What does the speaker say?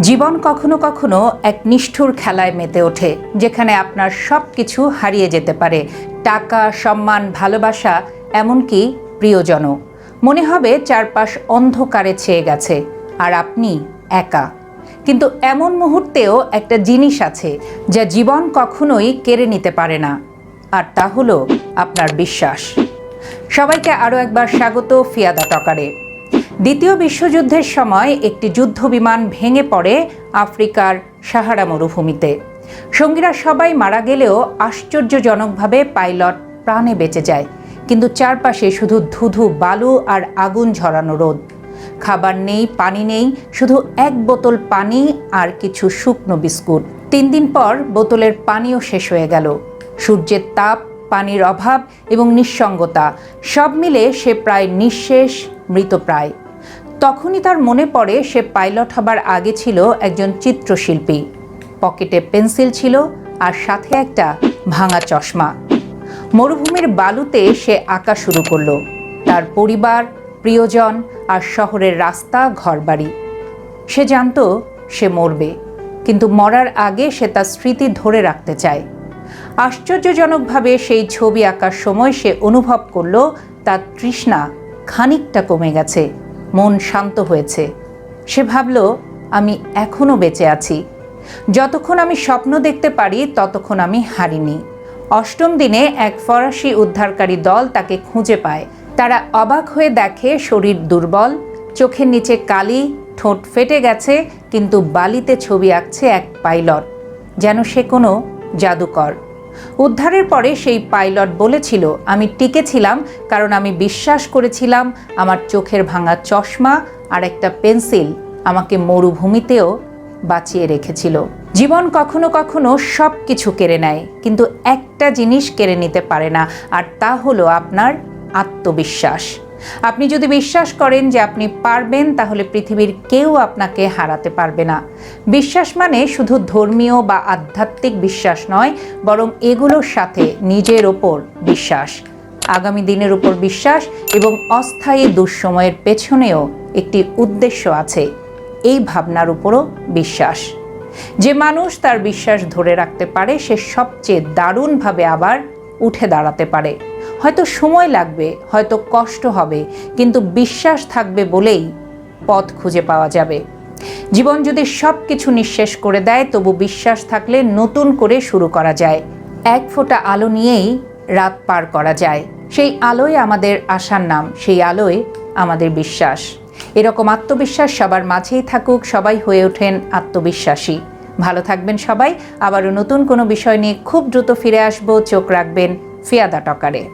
জীবন কখনো কখনো এক নিষ্ঠুর খেলায় মেতে ওঠে, যেখানে আপনার সব কিছু হারিয়ে যেতে পারে। টাকা, সম্মান, ভালোবাসা, এমনকি প্রিয়জনও। মনে হবে চারপাশ অন্ধকারে ছেয়ে গেছে, আর আপনি একা। কিন্তু এমন মুহূর্তেও একটা জিনিস আছে, যা জীবন কখনোই কেড়ে নিতে পারে না, আর তা হলো আপনার বিশ্বাস। সবাইকে আরও একবার স্বাগত ফিয়াদা টকারে। দ্বিতীয় বিশ্বযুদ্ধের সময় একটি যুদ্ধ বিমান ভেঙে পড়ে আফ্রিকার সাহারা মরুভূমিতে। সঙ্গীরা সবাই মারা গেলেও আশ্চর্যজনকভাবে পাইলট প্রাণে বেঁচে যায়, কিন্তু চারপাশে শুধু ধুধু বালু আর আগুন ঝরানো রোদ। খাবার নেই, পানি নেই, শুধু এক বোতল পানি আর কিছু শুকনো বিস্কুট। তিন দিন পর বোতলের পানিও শেষ হয়ে গেল। সূর্যের তাপ, পানির অভাব এবং নিঃসঙ্গতা সব মিলে সে প্রায় নিঃশেষ মৃতপ্রায় তখনই তার মনে পড়ে সে পাইলট হবার আগে ছিল একজন চিত্রশিল্পী। পকেটে পেন্সিল ছিল আর সাথে একটা ভাঙা চশমা। মরুভূমির বালুতে সে আঁকা শুরু করল। তার পরিবার, প্রিয়জন আর শহরের রাস্তা, ঘরবাড়ি। সে জানতো সে মরবে, কিন্তু মরার আগে সে তার স্মৃতি ধরে রাখতে চায়। আশ্চর্যজনকভাবে সেই ছবি আঁকার সময় সে অনুভব করল তার তৃষ্ণা খানিকটা কমে গেছে। মন শান্ত হয়েছে। সে ভাবল, আমি এখনও বেঁচে আছি। যতক্ষণ আমি স্বপ্ন দেখতে পারি, ততক্ষণ আমি হারিনি। অষ্টম দিনে এক ফরাসি উদ্ধারকারী দল তাকে খুঁজে পায়। তারা অবাক হয়ে দেখে শরীর দুর্বল, চোখের নিচে কালি, ঠোঁট ফেটে গেছে, কিন্তু বালিতে ছবি আঁকছে এক পাইলট, যেন সে কোনো জাদুকর। উদ্ধারের পরে সেই পাইলট বলেছিল, আমি টিকে ছিলাম কারণ আমি বিশ্বাস করেছিলাম আমার চোখের ভাঙা চশমা আর একটা পেন্সিল আমাকে মরুভূমিতেও বাঁচিয়ে রেখেছিল। জীবন কখনো কখনো সব কিছু কেড়ে নেয়, কিন্তু একটা জিনিস কেড়ে নিতে পারে না, আর তা হলো আপনার আত্মবিশ্বাস। আপনি যদি বিশ্বাস করেন যে আপনি পারবেন, তাহলে পৃথিবীর কেউ আপনাকে হারাতে পারবে না। বিশ্বাস মানে শুধু ধর্মীয় বা আধ্যাত্মিক বিশ্বাস নয়, বরং এগুলোর সাথে নিজের ওপর বিশ্বাস, আগামী দিনের উপর বিশ্বাস এবং অস্থায়ী দুঃসময়ের পেছনেও একটি উদ্দেশ্য আছে, এই ভাবনার উপরও বিশ্বাস। যে মানুষ তার বিশ্বাস ধরে রাখতে পারে, সে সবচেয়ে দারুণভাবে আবার উঠে দাঁড়াতে পারে। হয়তো সময় লাগবে, হয়তো কষ্ট হবে, কিন্তু বিশ্বাস থাকবে বলেই পথ খুঁজে পাওয়া যাবে। জীবন যদি সব কিছু নিঃশেষ করে দেয়, তবু বিশ্বাস থাকলে নতুন করে শুরু করা যায়। এক ফোঁটা আলো নিয়েই রাত পার করা যায়। সেই আলোয় আমাদের আশার নাম, সেই আলোয় আমাদের বিশ্বাস। এরকম আত্মবিশ্বাস সবার মাঝেই থাকুক, সবাই হয়ে ওঠেন আত্মবিশ্বাসী। ভালো থাকবেন সবাই, আবারও নতুন কোনো বিষয় নিয়ে খুব দ্রুত ফিরে আসব, চোখ রাখবেন ফিয়াদা টকারে।